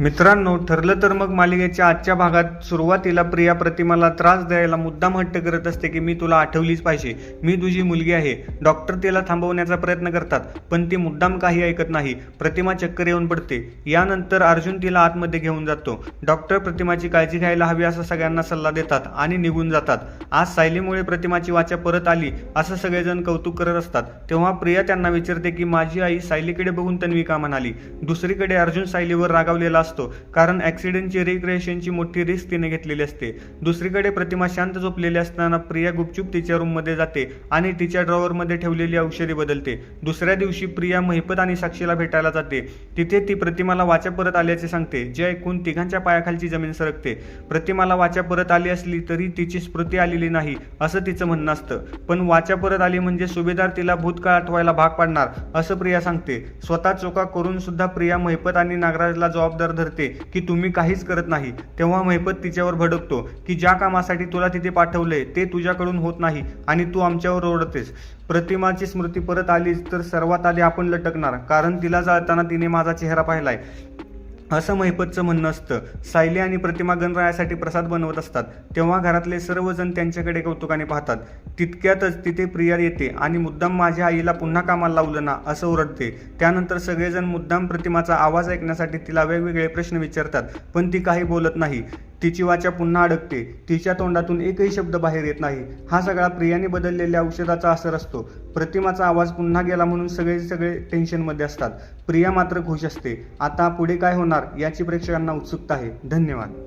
मित्रांनो ठरलं तर मग मालिकेच्या आजच्या भागात सुरुवातीला प्रिया प्रतिमाला त्रास द्यायला मुद्दाम हट्ट करत असते की मी तुला आठवलीच पाहिजे. मी तुझी मुलगी आहे. डॉक्टर तिला थांबवण्याचा प्रयत्न करतात पण ती मुद्दाम काही ऐकत नाही. प्रतिमा चक्कर येऊन पडते. यानंतर अर्जुन तिला आतमध्ये घेऊन जातो. डॉक्टर प्रतिमाची काळजी घ्यायला हवी असं सगळ्यांना सल्ला देतात आणि निघून जातात. आज सायलीमुळे प्रतिमाची वाचा परत आली असं सगळेजण कौतुक करत असतात. तेव्हा प्रिया त्यांना विचारते की माझी आई सायलीकडे बघून तन्वी का म्हणाली. दुसरीकडे अर्जुन सायलीवर रागावलेला असतो. कारण ॲक्सिडेंटची रिक्रिएशनची मोठी रिस्क तिने घेतलेली असते. दुसरीकडे प्रतिमा शांत झोपलेली असताना प्रिया गुपचूप तिच्या रूममध्ये जाते आणि तिच्या ड्रॉवरमध्ये ठेवलेली औषधे बदलते. दुसऱ्या दिवशी प्रिया महिपत आणि साक्षीला भेटायला जाते. तिथे ती प्रतिमाला वाचा परत आल्याचे सांगते जे ऐकून तिघांच्या पायाखालची जमीन सरकते. प्रतिमाला वाचा परत आली असली तरी तिची स्मृती आलेली नाही असं तिचं म्हणणं असतं. पण वाचा परत आली म्हणजे सुभेदार तिला भूतकाळ आठवायला भाग पाडणार असं प्रिया सांगते. स्वतः चोका करून सुद्धा प्रिया महिपत आणि नागराजला जबाबदार धरते की तुम्ही काहीच करत नाही. तेव्हा महिपत तिच्यावर भडकतो की ज्या कामासाठी तुला तिथे पाठवलंय ते तुझ्याकडून होत नाही आणि तू आमच्यावर ओरडतेस. प्रतिमाची स्मृती परत आलीच तर सर्वात आधी आपण लटकणार कारण तिला जाळताना तिने माझा चेहरा पाहिलाय. असं महिपतचं म्हणणं असतं. सायली आणि प्रतिमा गणरायासाठी प्रसाद बनवत असतात. तेव्हा घरातले सर्वजण त्यांच्याकडे कौतुकाने पाहतात. तितक्यातच तिथे प्रिया येते आणि मुद्दाम माझ्या आईला पुन्हा कामाला लावलं ना असं ओरडते. त्यानंतर सगळेजण मुद्दाम प्रतिमाचा आवाज ऐकण्यासाठी तिला वेगवेगळे प्रश्न विचारतात पण ती काही बोलत नाही. तिची वाचा पुन्हा अडकते. तिच्या तोंडातून एकही शब्द बाहेर येत नाही. हा सगळा प्रियाने बदललेल्या औषधाचा असर असतो. प्रतिमाचा आवाज पुन्हा गेला म्हणून सगळे सगळे टेन्शनमध्ये असतात. प्रिया मात्र खुश असते. आता पुढे काय होणार याची प्रेक्षकांना उत्सुकता आहे. धन्यवाद.